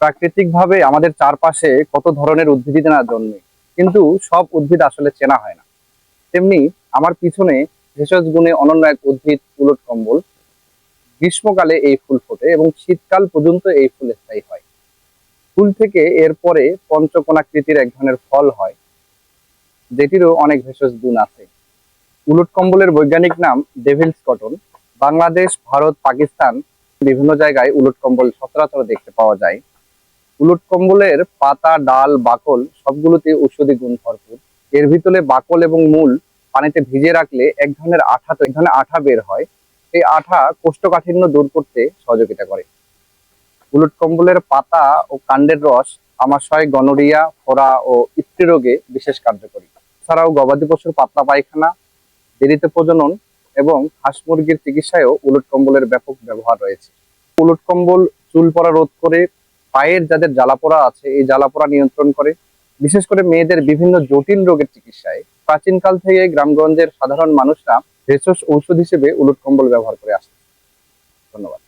প্রাকৃতিকভাবে আমাদের চারপাশে কত ধরনের উদ্ভিদ না জন্মে, কিন্তু সব উদ্ভিদ আসলে চেনা হয় না। তেমনি আমার পিছনে ভেষজ গুণে অনন্য এক উদ্ভিদ উলট কম্বল। গ্রীষ্মকালে এই ফুল ফোটে এবং শীতকাল পর্যন্ত এই ফুল স্থায়ী হয়। ফুল থেকে এরপরে পঞ্চকোণাকৃতির এক ধরনের ফল হয়, যেটিরও অনেক ভেষজ গুণ আছে। উলট কম্বলের বৈজ্ঞানিক নাম ডেভিলস কটন। বাংলাদেশ, ভারত, পাকিস্তান বিভিন্ন জায়গায় উলট কম্বল সচরাচর দেখতে পাওয়া যায়। উলট কম্বলের পাতা, ডাল, বাকল সবগুলোতে ঔষধি গুণ ভরপুর। এর ভিতরে বাকল এবং মূল পানিতে ভিজিয়ে রাখলে এক ধরনের আঠা তো এক ধরনের আঠা বের হয়। এই আঠা কোষ্ঠকাঠিন্য দূর করতে সহযোগিতা করে। উলট কম্বলের পাতা ও কাণ্ডের রস আমাশয়, গনোরিয়া, ফোড়া ও রোগে বিশেষ কার্যকরী। এছাড়াও গবাদি পশুর পাতলা পায়খানা, দেরিতে প্রজনন এবং হাঁস মুরগির চিকিৎসায়ও উলট কম্বলের ব্যাপক ব্যবহার রয়েছে। উলট কম্বল চুল পড়া রোধ করে পায়ের যাদের জ্বালাপোড়া আছে, এই জ্বালাপোড়া নিয়ন্ত্রণ করে। বিশেষ করে মেয়েদের বিভিন্ন জটিল রোগের চিকিৎসায়। প্রাচীনকাল থেকে গ্রামগঞ্জের সাধারণ মানুষরা ভেষজ ঔষধ হিসেবে উলট কম্বল ব্যবহার করে আসছে। ধন্যবাদ।